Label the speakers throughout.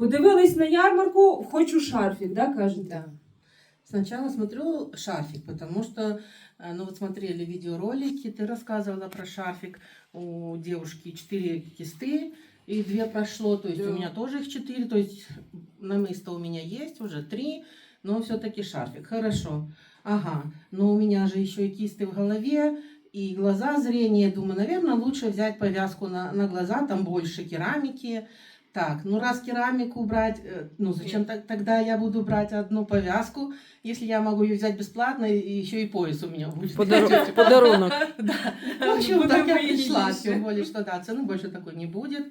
Speaker 1: Подивились на ярмарку, хочу шарфік, да, кажете?
Speaker 2: Да. Сначала смотрю шарфик, потому что, э, ну вот смотрели видеоролики, ты рассказывала про шарфик. У девушки четыре кисты и две прошло, то есть
Speaker 1: Да.
Speaker 2: у меня тоже их четыре, то есть намысто у меня есть уже три, но все-таки шарфик. Хорошо. Ага, но у меня же еще и кисты в голове, и глаза, зрение. Думаю, наверное, лучше взять повязку на, на глаза, там больше керамики. Так, ну раз керамику брать, э, ну зачем так, тогда я буду брать одну повязку, если я могу ее взять бесплатно, и еще и пояс у меня будет.
Speaker 3: Подару- Подарунок.
Speaker 2: Да. В общем, так я пришла, тем более, что да, цены больше такой не будет.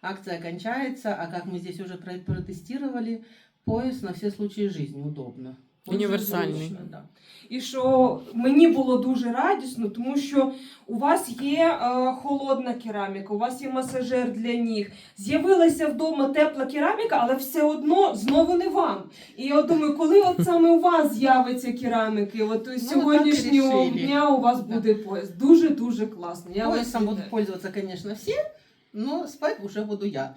Speaker 2: Акция кончается, а как мы здесь уже про- протестировали, пояс на все случаи жизни удобно.
Speaker 3: Універсальний.
Speaker 2: зручно, да.
Speaker 1: І що мені було дуже радісно, тому що у вас є е, холодна кераміка, у вас є масажер для ніг. З'явилася вдома тепла кераміка, але все одно знову не вам. І я думаю, коли от саме у вас з'явиться кераміки, от
Speaker 2: Ну,
Speaker 1: сьогоднішнього дня у вас буде пояс. Дуже дуже класно. Я
Speaker 2: Поясом будут
Speaker 1: вітаю.
Speaker 2: пользоваться, конечно, все, но спать уже буду я.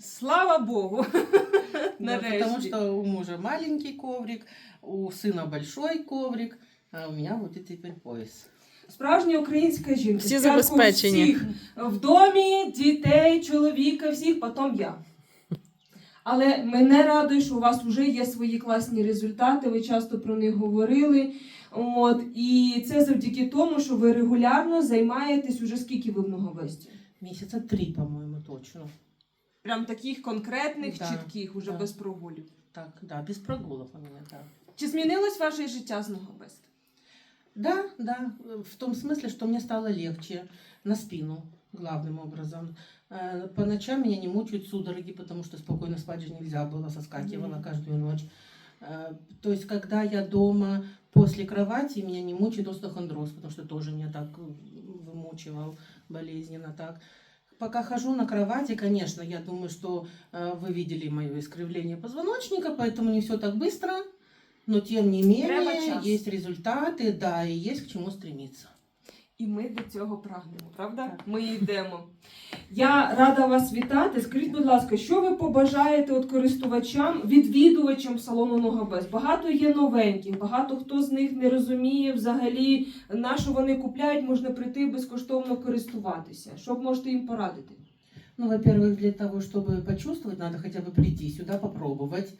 Speaker 1: Слава Богу.
Speaker 2: Да, потому что у мужа маленький коврик, у сына большой коврик, а у меня будет теперь пояс.
Speaker 1: Справжня українська жінка.
Speaker 3: Всі забезпечені.
Speaker 1: Всіх в домі, дітей, чоловіка, всіх, потім я. Але мене радує, що у вас вже є свої класні результати, ви часто про них говорили. От, і це завдяки тому, що ви регулярно займаєтесь уже скільки ви в Многовесті?
Speaker 2: Месяца три, по-моему, точно.
Speaker 1: Прям таких конкретних,
Speaker 2: Да,
Speaker 1: чітких, уже
Speaker 2: да.
Speaker 1: без прогулів.
Speaker 2: Так, да, без прогулов у меня, да.
Speaker 1: Чи змінилось ваше життя з Многовест?
Speaker 2: Да, да, в том смысле, что мне стало легче на спину, главным образом. Э, По ночам меня не мучают судороги, потому что спокойно спать же нельзя было, соскакивала
Speaker 1: Мгм.
Speaker 2: каждую ночь. Э, То есть, когда я дома после кровати, меня не мучает остеохондроз, потому что тоже меня так э, вымучивал болезненно так. Пока хожу на кровати, конечно, я думаю, что э, вы видели мое искривление позвоночника, поэтому не все так быстро, но тем не менее есть результаты, да, и есть к чему стремиться.
Speaker 1: І ми до цього прагнемо, правда?
Speaker 2: Так.
Speaker 1: Ми йдемо. Я рада вас вітати. Скажіть, будь ласка, що ви побажаєте от користувачам, відвідувачам салону Ногабез? Багато є новеньких, багато хто з них не розуміє взагалі, на що вони купляють, можна прийти безкоштовно користуватися. Що б можете їм порадити?
Speaker 2: Ну, во-первых, для того, чтобы почувствовать, надо хотя бы прийти сюда, попробовать,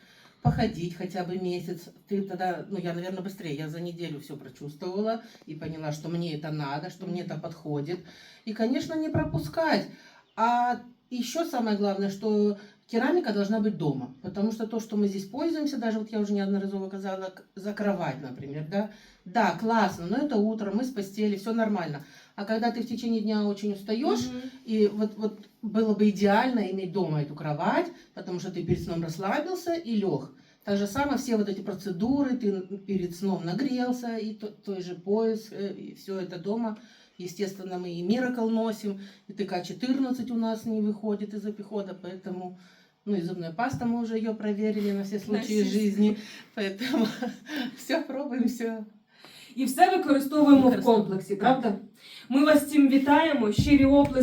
Speaker 2: Походить хотя бы месяц. Ты тогда, ну, я, наверное, быстрее, я за неделю все прочувствовала и поняла, что мне это надо, что мне это подходит. И, конечно, не пропускать. А еще самое главное, что керамика должна быть дома, потому что то, что мы здесь пользуемся, даже вот я уже неодноразово сказала, к- за кровать, например, да, да, классно, но это утро, мы с постели, все нормально. А когда ты в течение дня очень устаешь, и вот, вот было бы идеально иметь дома эту кровать, потому что ты перед сном расслабился и лег. Так же самое все вот эти процедуры, ты перед сном нагрелся, и то- той же пояс, э, и все это дома. Естественно, мы и Миракл носим, и ТК-14 у нас не выходит из обихода, поэтому... Ну и зубная паста, мы уже ее проверили на все случаи
Speaker 1: все
Speaker 2: жизни, поэтому все пробуем, все.
Speaker 1: І все використовуємо в
Speaker 2: Використовуємо.
Speaker 1: комплексі, правда? Ми вас з цим вітаємо. Щирі оплески.